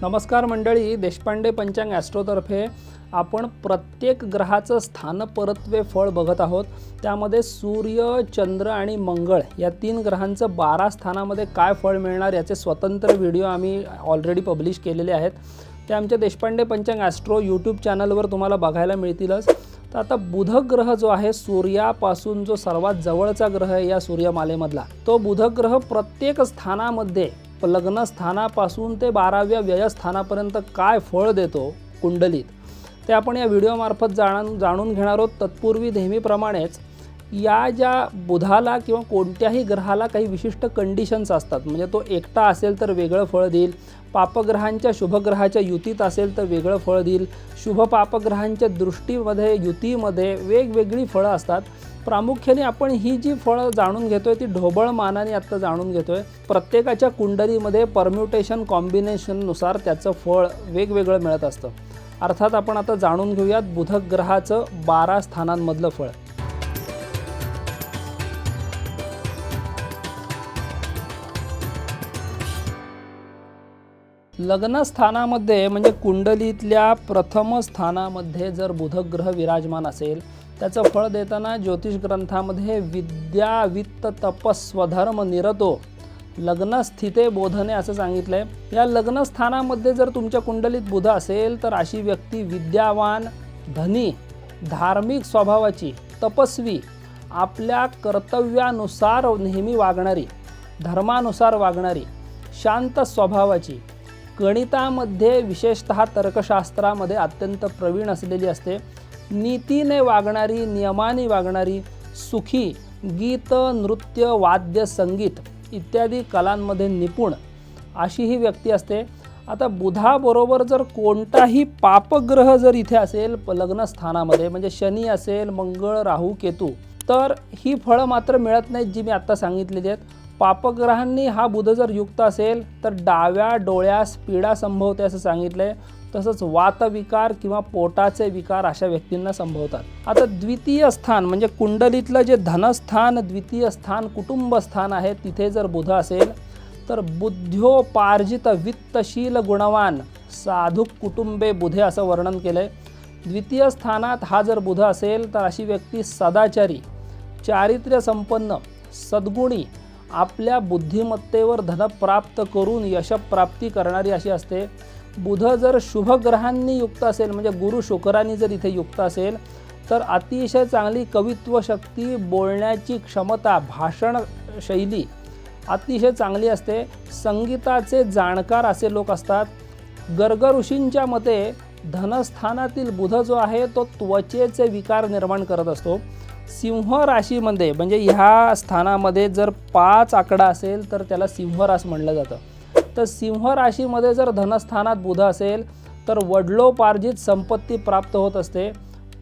नमस्कार मंडळी देशपांडे पंचांग ॲस्ट्रोतर्फे आपण प्रत्येक ग्रहाचं स्थानपरत्वे फळ बघत आहोत. त्यामध्ये सूर्य चंद्र आणि मंगळ या तीन ग्रहांचं बारा स्थानामध्ये काय फळ मिळणार याचे स्वतंत्र व्हिडिओ आम्ही ऑलरेडी पब्लिश केलेले आहेत. ते आमच्या देशपांडे पंचांग ॲस्ट्रो यूट्यूब चॅनलवर तुम्हाला बघायला मिळतीलच. तर आता बुध ग्रह जो आहे सूर्यापासून जो सर्वात जवळचा ग्रह आहे या सूर्यमालेमधला तो बुध ग्रह प्रत्येक स्थानामध्ये लग्नस्थानापासून ते बाराव्या व्ययस्थानापर्यंत काय फळ देतो कुंडलीत? ते आपण या व्हिडिओमार्फत जाणून जाणून घेणार आहोत. तत्पूर्वी नेहमीप्रमाणेच या ज्या बुधाला किंवा कोणत्याही ग्रहाला काही विशिष्ट कंडिशन्स असतात. म्हणजे तो एकटा असेल तर वेगळं फळ देईल. पापग्रहांच्या शुभग्रहाच्या युतीत असेल तर वेगळं फळ देईल. शुभ पापग्रहांच्या दृष्टीमध्ये युतीमध्ये वेगवेगळी फळं असतात. प्रामुख्याने आपण ही जी फळं जाणून घेतोय ती ढोबळ मानाने आत्ता जाणून घेतोय. प्रत्येकाच्या कुंडलीमध्ये परम्युटेशन कॉम्बिनेशननुसार त्याचं फळ वेगवेगळं मिळत असतं. अर्थात आपण आता जाणून घेऊयात बुधक ग्रहाचं बारा स्थानांमधलं फळ. लग्नस्थानामध्ये म्हणजे कुंडलीतल्या प्रथम स्थानामध्ये जर बुधग्रह विराजमान असेल त्याचं फळ देताना ज्योतिष ग्रंथामध्ये विद्या वित्त तपस स्वधर्म निरतो. लग्नस्थिते बोधने असं सांगितलंय. या लग्नस्थानामध्ये जर तुमच्या कुंडलीत बुध असेल तर अशी व्यक्ती विद्यावान धनी धार्मिक स्वभावाची तपस्वी आपल्या कर्तव्यानुसार नेहमी वागणारी धर्मानुसार वागणारी शांत स्वभावाची गणितामध्ये विशेषत तर्कशास्त्रामध्ये अत्यंत प्रवीण असलेली असते. नीतीने वागणारी नियमाने वागणारी सुखी गीत नृत्य वाद्य संगीत इत्यादी कलांमध्ये निपुण अशी ही व्यक्ती असते. आता बुधाबरोबर जर कोणताही पापग्रह जर इथे असेल प- म्हणजे शनी असेल मंगळ राहू केतू तर ही फळं मात्र मिळत नाहीत जी मी आत्ता सांगितलेली आहेत. पापग्रहांनी हा बुध जर युक्त असेल तर डाव्या डोळ्यास पीडा संभवते असं सांगितलं आहे तसंच वातविकार किंवा पोटाचे विकार अशा व्यक्तींना संभवतात. आता द्वितीय स्थान म्हणजे कुंडलीतलं जे धनस्थान द्वितीय स्थान कुटुंबस्थान आहे तिथे जर बुध असेल तर बुद्ध्योपार्जित वित्तशील गुणवान साधुक कुटुंबे बुधे असं वर्णन केलं आहे द्वितीय स्थानात हा जर बुध असेल तर अशी व्यक्ती सदाचारी चारित्र्य संपन्न सद्गुणी आपल्या बुद्धिमत्तेवर धन प्राप्त करून यशप्राप्ती करणारी अशी असते. बुध जर शुभ ग्रहांनी युक्त असेल म्हणजे गुरु शुक्रांनी जर इथे युक्त असेल तर अतिशय चांगली कवित्व शक्ती बोलण्याची क्षमता भाषण शैली अतिशय चांगली असते. संगीताचे जाणकार असे लोक असतात. गर्ग ऋषींच्या मते धनस्थानातील बुध जो आहे तो त्वचेचे विकार निर्माण करत असतो. सिंह राशीमध्ये म्हणजे ह्या स्थानामध्ये जर पाच आकडा असेल तर त्याला सिंहरास म्हणलं जातं. तर सिंह राशीमध्ये जर धनस्थानात बुध असेल तर वडलोपार्जित संपत्ती प्राप्त होत असते.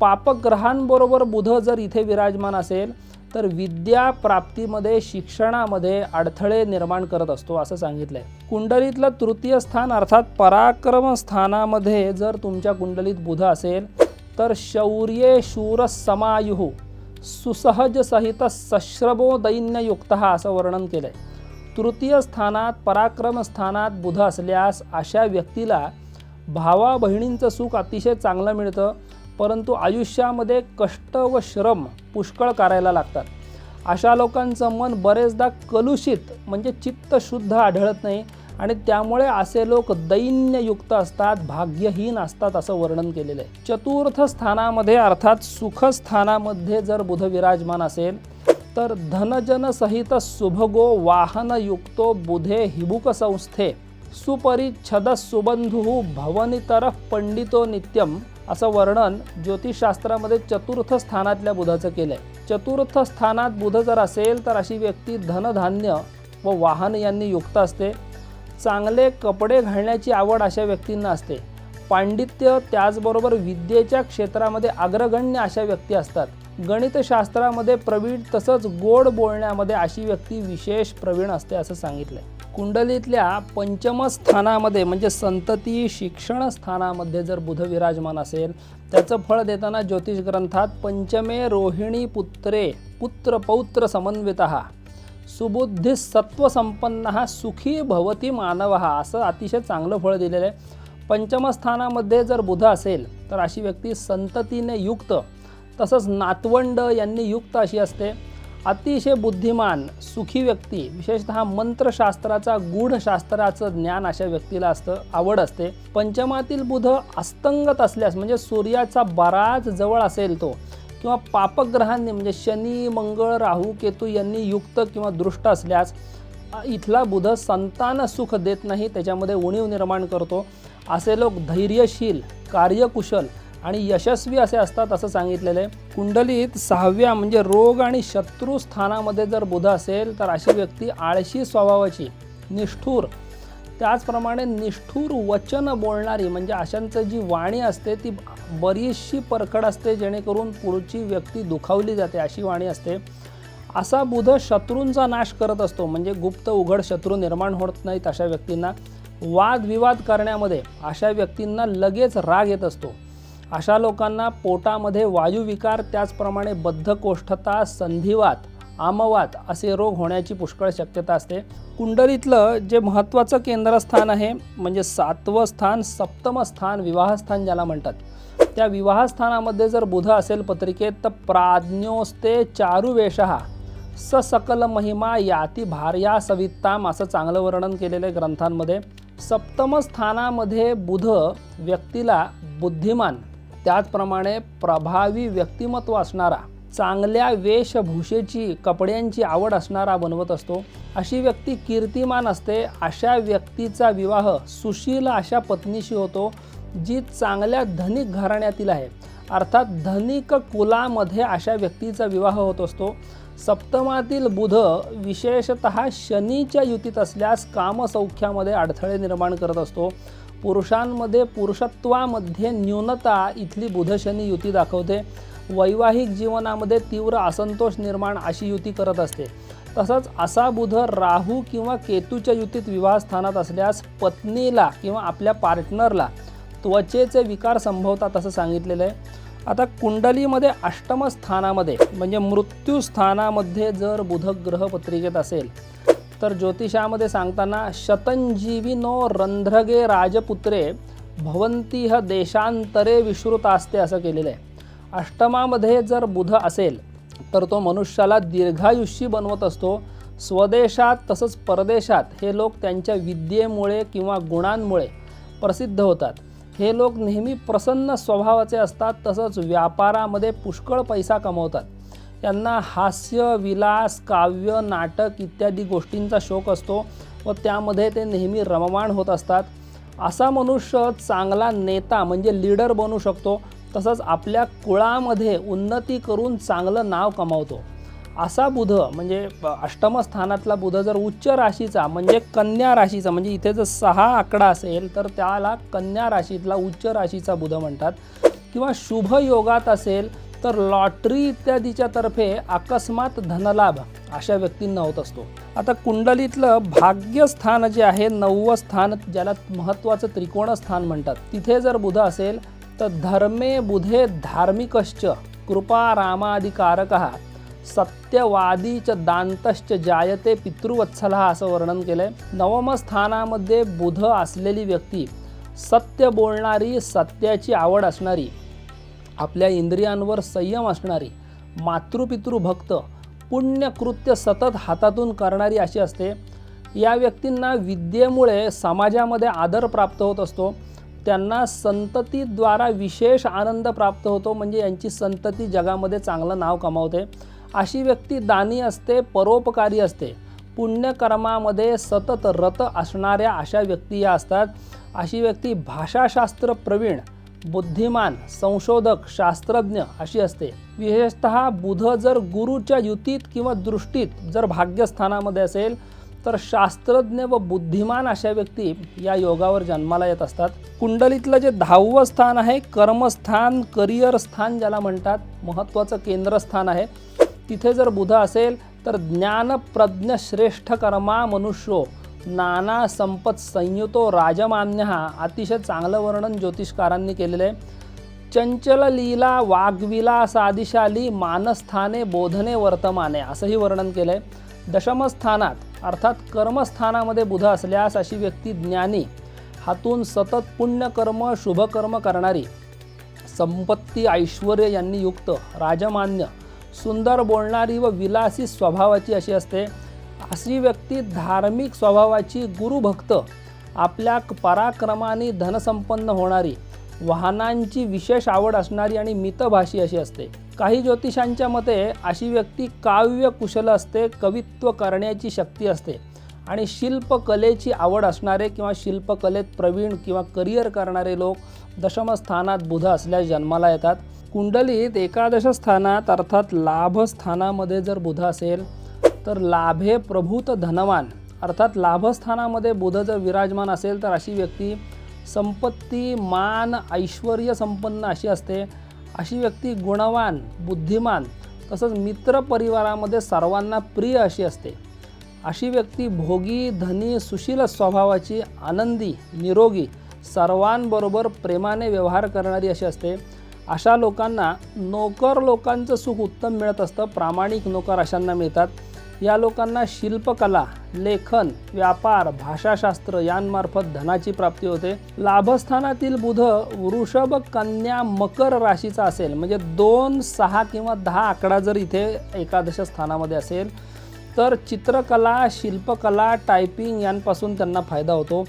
पापग्रहांबरोबर बुध जर इथे विराजमान असेल तर विद्या प्राप्तीमध्ये शिक्षणामध्ये अडथळे निर्माण करत असतो असं सांगितलं आहे कुंडलीतलं तृतीय स्थान अर्थात पराक्रम स्थानामध्ये जर तुमच्या कुंडलीत बुध असेल तर शौर्ये शूर समायुः सुसहज सहित सश्रबो दैन्ययुक्त असं वर्णन केलं आहे तृतीय स्थानात पराक्रम स्थानात बुध असल्यास अशा व्यक्तीला भावा बहिणींचं सुख अतिशय चांगलं मिळतं परंतु आयुष्यामध्ये कष्ट व श्रम पुष्कळ करायला लागतात. अशा लोकांचं मन बरेचदा कलुषित म्हणजे चित्त शुद्ध आढळत नाही आणि त्यामुळे असे लोक दैन्ययुक्त असतात भाग्यहीन असतात असं वर्णन केलेलं आहे. चतुर्थ स्थानामध्ये अर्थात सुखस्थानामध्ये जर बुध विराजमान असेल तर धनजनसहित सुभगो वाहनयुक्तो बुधे हिबुक संस्थे। सुपरिच्छद सुबंधू भवनितर पंडितो नित्यम असं वर्णन ज्योतिषशास्त्रामध्ये चतुर्थ स्थानातल्या बुधाचं केलं आहे चतुर्थ स्थानात बुध जर असेल तर अशी व्यक्ती धनधान्य व वाहन यांनी युक्त असते। चांगले कपडे घालण्याची आवड अशा व्यक्तींना असते। पांडित्य त्याचबरोबर विद्येच्या क्षेत्रामध्ये अग्रगण्य अशा व्यक्ती असतात। गणितशास्त्रामध्ये प्रवीण तसंच गोड बोलण्यामध्ये अशी व्यक्ती विशेष प्रवीण असते असं सांगितलंय. कुंडलीतल्या पंचमस्थानामध्ये म्हणजे संतती शिक्षण स्थानामध्ये जर बुध विराजमान असेल त्याचं फळ देताना ज्योतिष ग्रंथात पंचमे रोहिणी पुत्रे पुत्र पौत्र समन्वित सुबुद्धी सत्वसंपन्न हा सुखी भवती मानव हा असं अतिशय चांगलं फळ दिलेलं आहे. पंचमस्थानामध्ये जर बुध असेल तर अशी व्यक्ती संततीने युक्त तसंच नातवंड यांनी युक्त अशी असते. अतिशय बुद्धिमान सुखी व्यक्ती विशेषतः मंत्रशास्त्राचा गूढशास्त्राचं ज्ञान अशा व्यक्तीला असतं आवड असते. पंचमातील बुध अस्तंगत असल्यास म्हणजे सूर्याचा बराच जवळ असेल तो किंवा पापग्रहांनी म्हणजे शनी मंगळ राहू केतू यांनी युक्त किंवा दृष्ट असल्यास इथला बुध संतान सुख देत नाही त्याच्यामध्ये उणीव निर्माण करतो. असे लोक धैर्यशील कार्यकुशल आणि यशस्वी असे असतात असं सांगितलेलं आहे. कुंडलीत सहाव्या म्हणजे रोग आणि शत्रू स्थानामध्ये जर बुध असेल तर अशी व्यक्ती आळशी स्वभावाची निष्ठूर. त्याचप्रमाणे निष्ठूर वचन बोलणारी म्हणजे अशांचं जी वाणी असते ती बरीचशी परखड असते जेणेकरून पुढची व्यक्ती दुखावली जाते अशी वाणी असते. असा बुध शत्रूंचा नाश करत असतो म्हणजे गुप्त उघड शत्रू निर्माण होत नाहीत अशा व्यक्तींना. वादविवाद करण्यामध्ये अशा व्यक्तींना लगेच राग येत असतो. अशा लोकांना पोटामध्ये वायुविकार त्याचप्रमाणे बद्धकोष्ठता संधिवात आमवात असे रोग होण्याची पुष्कळ शक्यता असते. कुंडलीतलं जे महत्त्वाचं केंद्रस्थान आहे म्हणजे सातवं स्थान सप्तम स्थान विवाहस्थान ज्याला म्हणतात त्या विवाहस्थानामध्ये जर बुध असेल पत्रिकेत तर प्राज्ञोस्ते चारुवेशहा स सकल महिमा याती भार्या सवित्ताम असं चांगलं वर्णन केलेलं आहे ग्रंथांमध्ये. सप्तमस्थानामध्ये बुध व्यक्तीला बुद्धिमान त्याचप्रमाणे प्रभावी व्यक्तिमत्व असणारा चांगल्या वेशभूषेची कपड्यांची आवड असणारा बनवत असतो. अशी व्यक्ती कीर्तिमान असते. अशा व्यक्तीचा विवाह सुशील अशा पत्नीशी होतो जी चांगल्या धनिक घराण्यातील आहे. अर्थात धनिक कुलामध्ये अशा व्यक्तीचा विवाह होत असतो. सप्तमातील बुध विशेषत शनीच्या युतीत असल्यास कामसौख्यामध्ये अडथळे निर्माण करत असतो. पुरुषांमध्ये पुरुषत्वामध्ये न्यूनता इथली बुधशनी युती दाखवते. वैवाहिक जीवनामध्ये तीव्र असंतोष निर्माण अशी युती करत असते. तसंच असा बुध राहू किंवा केतूच्या युतीत विवाह स्थानात असल्यास पत्नीला किंवा आपल्या पार्टनरला त्वचेचे विकार संभवतात असं सांगितलेलं आहे. आता कुंडलीमध्ये अष्टम स्थानामध्ये म्हणजे मृत्यूस्थानामध्ये जर बुध ग्रह पत्रिकेत असेल तर ज्योतिषामध्ये सांगताना शतंजीविनो रंध्रगे राजपुत्रे भवंतीह देशांतरे विश्रुत असते असं केलेलं आहे. अष्टमामध्ये जर बुध असेल तर तो मनुष्याला दीर्घायुष्यी बनवत असतो. स्वदेशात तसंच परदेशात हे लोक त्यांच्या विद्येमुळे किंवा गुणांमुळे प्रसिद्ध होतात. हे लोक नेहमी प्रसन्न स्वभावाचे असतात तसंच व्यापारामध्ये पुष्कळ पैसा कमवतात. यांना हास्य विलास काव्य नाटक इत्यादी गोष्टींचा शोक असतो व त्यामध्ये ते नेहमी रममाण होत असतात. असा मनुष्य चांगला नेता म्हणजे लीडर बनू शकतो तसंच आपल्या कुळामध्ये उन्नती करून चांगलं नाव कमावतो. असा बुध म्हणजे अष्टमस्थानातला बुध जर उच्च राशीचा म्हणजे कन्या राशीचा म्हणजे इथे जर सहा आकडा असेल तर त्याला कन्या राशीतला उच्च राशीचा बुध म्हणतात. किंवा शुभ योगात असेल तर लॉटरी इत्यादीच्या तर्फे अकस्मात धनलाभ अशा व्यक्तींना होत असतो. आता कुंडलीतलं भाग्यस्थान जे आहे नववं स्थान ज्याला महत्त्वाचं त्रिकोण स्थान म्हणतात तिथे जर बुध असेल तर धर्मे बुधे धार्मिकश्च कृपा रामाधिकारक सत्यवादीच दांतश्च जायते पितृवत्सला असं वर्णन केलंय. आहे नवमस्थानामध्ये बुध असलेली व्यक्ती सत्य बोलणारी सत्याची आवड असणारी आपल्या इंद्रियांवर संयम असणारी मातृपितृभक्त पुण्यकृत्य सतत हातातून करणारी अशी असते. या व्यक्तींना विद्येमुळे समाजामध्ये आदर प्राप्त होत असतो. त्यांना संततीद्वारा विशेष आनंद प्राप्त होतो म्हणजे यांची संतती जगामध्ये चांगलं नाव कमावते. अशी व्यक्ती दानी असते परोपकारी असते. पुण्यकर्मामध्ये सतत रत असणाऱ्या अशा व्यक्ती या असतात. अशी व्यक्ती भाषाशास्त्र प्रवीण बुद्धिमान संशोधक शास्त्रज्ञ अशी असते. विशेषत बुध जर गुरुच्या युतीत किंवा दृष्टीत जर भाग्यस्थानामध्ये असेल तर शास्त्रज्ञ व बुद्धिमान अशा व्यक्ती या योगावर जन्माला येत असतात. कुंडलीतलं जे दहावं स्थान आहे कर्मस्थान करिअर स्थान ज्याला म्हणतात महत्त्वाचं केंद्रस्थान आहे. तिथे जर बुध असेल तर ज्ञानप्रज्ञ श्रेष्ठ कर्मा मनुष्यो. नाना संपत संयुतो राजमान्य. हा अतिशय चांगलं वर्णन ज्योतिषकारांनी केलेलं आहे. चंचल लीला वाग्विला सादिशाली मानस्थाने बोधने वर्तमाने असंही वर्णन केलं आहे दशमस्थानात अर्थात कर्मस्थानामध्ये बुध असल्यास अशी व्यक्ती ज्ञानी हातून सतत पुण्यकर्म शुभकर्म करणारी संपत्ती ऐश्वर यांनी युक्त राजमान्य सुंदर बोलणारी व विलासी स्वभावाची अशी असते. अशी व्यक्ती धार्मिक स्वभावाची गुरुभक्त आपल्या पराक्रमाने धनसंपन्न होणारी वाहनांची विशेष आवड असणारी आणि मितभाषी अशी असते. काही ज्योतिषांच्या मते अशी व्यक्ती काव्य कुशल असते कवित्व करण्याची शक्ती असते आणि शिल्पकलेची आवड असणारे किंवा शिल्पकलेत प्रवीण किंवा करिअर करणारे लोक दशमस्थानात बुध असल्यास जन्माला येतात. कुंडलीत एकादश स्थानात अर्थात लाभस्थानामध्ये जर बुध असेल तर लाभे प्रभूत धनवान. अर्थात लाभस्थानामध्ये बुध जर विराजमान असेल तर अशी व्यक्ती संपत्ती मान ऐश्वर संपन्न अशी असते. अशी व्यक्ती गुणवान बुद्धिमान तसंच मित्र परिवारामध्ये सर्वांना प्रिय अशी असते. अशी व्यक्ती भोगी धनी सुशील स्वभावाची आनंदी निरोगी सर्वांबरोबर प्रेमाने व्यवहार करणारी अशी असते. अशा लोकांना नोकर लोकांचं सुख उत्तम मिळत असतं. प्रामाणिक नोकर अशांना मिळतात. या लोकांना शिल्पकला लेखन व्यापार भाषाशास्त्र यांमार्फत धनाची प्राप्ती होते. लाभस्थानातील बुध वृषभ कन्या मकर राशीचा असेल म्हणजे दोन सहा किंवा दहा आकडा जर इथे एकादश स्थानामध्ये असेल तर चित्रकला शिल्पकला टायपिंग यांपासून त्यांना फायदा होतो.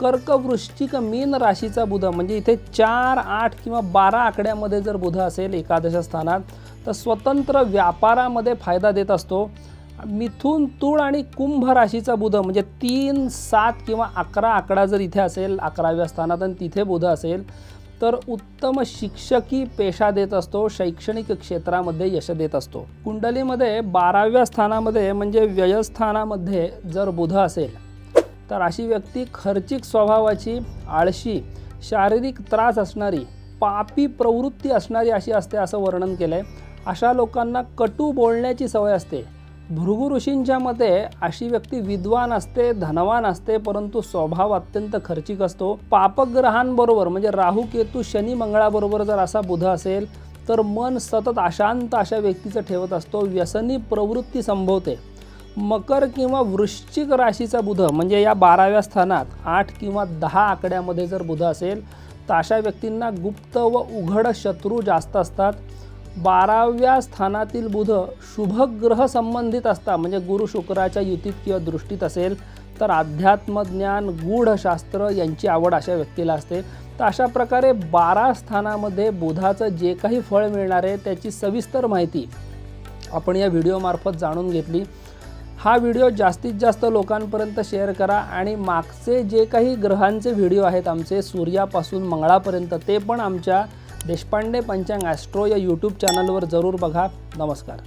कर्कवृष्टिक मीन राशीचा बुध म्हणजे इथे चार आठ किंवा बारा आकड्यामध्ये जर बुध असेल एकादश स्थानात तर स्वतंत्र व्यापारामध्ये फायदा देत असतो. मिथून तुळ आणि कुंभ राशीचा बुध म्हणजे तीन सात किंवा अकरा आकडा जर इथे असेल अकराव्या स्थानात आणि तिथे बुध असेल तर उत्तम शिक्षकी पेशा देत असतो शैक्षणिक क्षेत्रामध्ये यश देत असतो. कुंडलीमध्ये बाराव्या स्थानामध्ये म्हणजे व्ययस्थानामध्ये जर बुध असेल तर अशी व्यक्ती खर्चिक स्वभावाची आळशी शारीरिक त्रास असणारी पापी प्रवृत्ती असणारी अशी असते असं वर्णन केलं आहे अशा लोकांना कटू बोलण्याची सवय असते. भृगु ऋषींच्या मते अशी व्यक्ती विद्वान असते धनवान असते परंतु स्वभाव अत्यंत खर्चिक असतो. पापग्रहांबरोबर म्हणजे राहू केतू शनी मंगळाबरोबर जर असा बुध असेल तर मन सतत अशांत अशा व्यक्तीचं ठेवत असतो. व्यसनी प्रवृत्ती संभवते. मकर किंवा वृश्चिक राशीचा बुध म्हणजे या बाराव्या स्थानात आठ किंवा दहा आकड्यामध्ये जर बुध असेल तर अशा व्यक्तींना गुप्त व उघड शत्रू जास्त असतात. बाराव्या स्थानातील बुध शुभग्रह संबंधित असता म्हणजे गुरु शुक्राच्या युतीत किंवा दृष्टीत असेल तर अध्यात्मज्ञान गूढशास्त्र यांची आवड अशा व्यक्तीला असते. तर अशा प्रकारे बारा स्थानामध्ये बुधाचं जे काही फळ मिळणार आहे त्याची सविस्तर माहिती आपण या व्हिडिओमार्फत जाणून घेतली. हा व्हिडिओ जास्तीत जास्त लोकांपर्यंत शेअर करा आणि मागचे जे काही ग्रहांचे व्हिडिओ आहेत आमचे सूर्यापासून मंगळापर्यंत ते पण आमच्या देशपांडे पंचांग ॲस्ट्रो या यूट्यूब चॅनलवर जरूर बघा. नमस्कार.